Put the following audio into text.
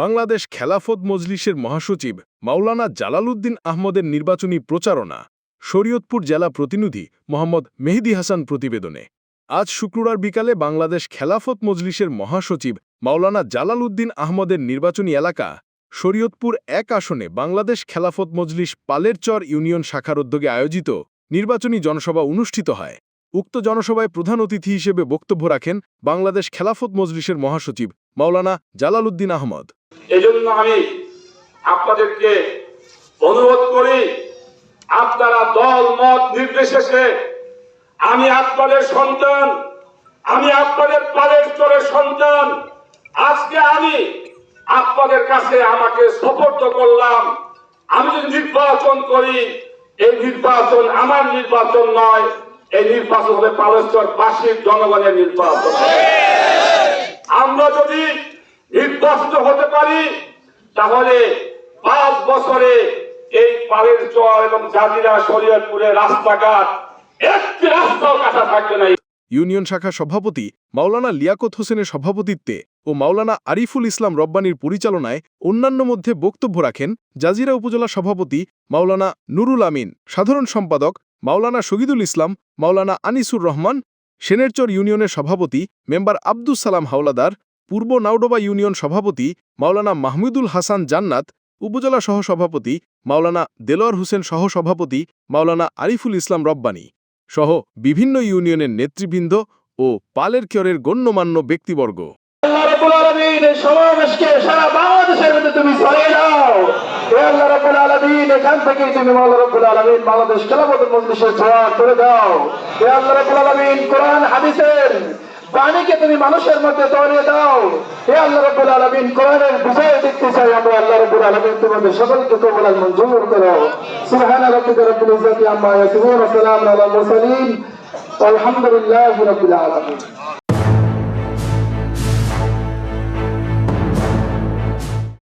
বাংলাদেশ খেলাফত মজলিসের মহাসচিব মাওলানা জালালউদ্দিন আহমদের নির্বাচনী প্রচারণা, শরীয়তপুর জেলা প্রতিনিধি মোহাম্মদ মেহেদি হাসান প্রতিবেদনে। আজ শুক্রবার বিকালে বাংলাদেশ খেলাফত মজলিসের মহাসচিব মাওলানা জালালউদ্দিন আহমদের নির্বাচনী এলাকা, শরীয়তপুর এক আসনে বাংলাদেশ খেলাফত মজলিস পালেরচর ইউনিয়ন শাখার উদ্যোগে আয়োজিত নির্বাচনী জনসভা অনুষ্ঠিত হয়। উক্ত জনসভায় প্রধান অতিথি হিসেবে বক্তব্য রাখেন বাংলাদেশ খেলাফত মজলিসের মহাসচিব মাওলানা জালালউদ্দিন আহমদ। এজন্য আমি আপনাদেরকে অনুরোধ করি, আপনারা দল, মত, নির্বিশেষে আমি আপনাদের সন্তান, আমি আপনাদের পালের চরের সন্তান, আজকে আমি আপনাদের কাছে আমাকে সপর্দ করলাম। আমি যদি নির্বাচন করি, এই নির্বাচন আমার নির্বাচন নয়, এই নির্বাচন হবে পালেশ্বর বাসীর জনগণের নির্বাচন। আমরা যদি নির্বাচিত হতে পারি, তাহলে পাঁচ বছরে এই পালের চর এবং জাজিরা শরীয়তপুরের রাস্তাঘাট, একটি রাস্তাও কাটা থাকবে না। ইউনিয়ন শাখা সভাপতি মাওলানা লিয়াকত হোসেনের সভাপতিত্বে ও মাওলানা আরিফুল ইসলাম রব্বানীর পরিচালনায় অন্যান্য মধ্যে বক্তব্য রাখেন জাজিরা উপজেলা সভাপতি মাওলানা নুরুল আমিন, সাধারণ সম্পাদক মাওলানা শহীদুল ইসলাম, মাওলানা আনিসুর রহমান, সেনেরচর ইউনিয়নের সভাপতি মেম্বার আব্দুস সালাম হাওলাদার পূর্ব নাওডোবা ইউনিয়ন সভাপতি মাওলানা মাহমুদুল হাসান জান্নাত, উপজেলা সহসভাপতি মাওলানা দেলোয়ার হোসেন সহসভাপতি মাওলানা আরিফুল ইসলাম রব্বানী সহ বিভিন্ন ইউনিয়নের নেতৃবৃন্দ ও পালের কিয়রের গণ্যমান্য ব্যক্তিবর্গ। বাংলাদেশ প্রাণীকে তুমি মানুষের মধ্যে তরিয়ে দাও। হে আল্লাহ রব্বুল আলমিন, কোরআনের বিষয় দেখতে চাই আমরা। আল্লাহ রব্বুল আলমিন তোমাদের সকলকে কবুল আল মঞ্জুর করো। সুবহান রাব্বিকা রব্বিল ইজ্জাতি আম্মা ইয়াসিফুন ওয়া সালামুন আলাল মুরসালিন। আলহামদুলিল্লাহি রব্বিল আলামিন।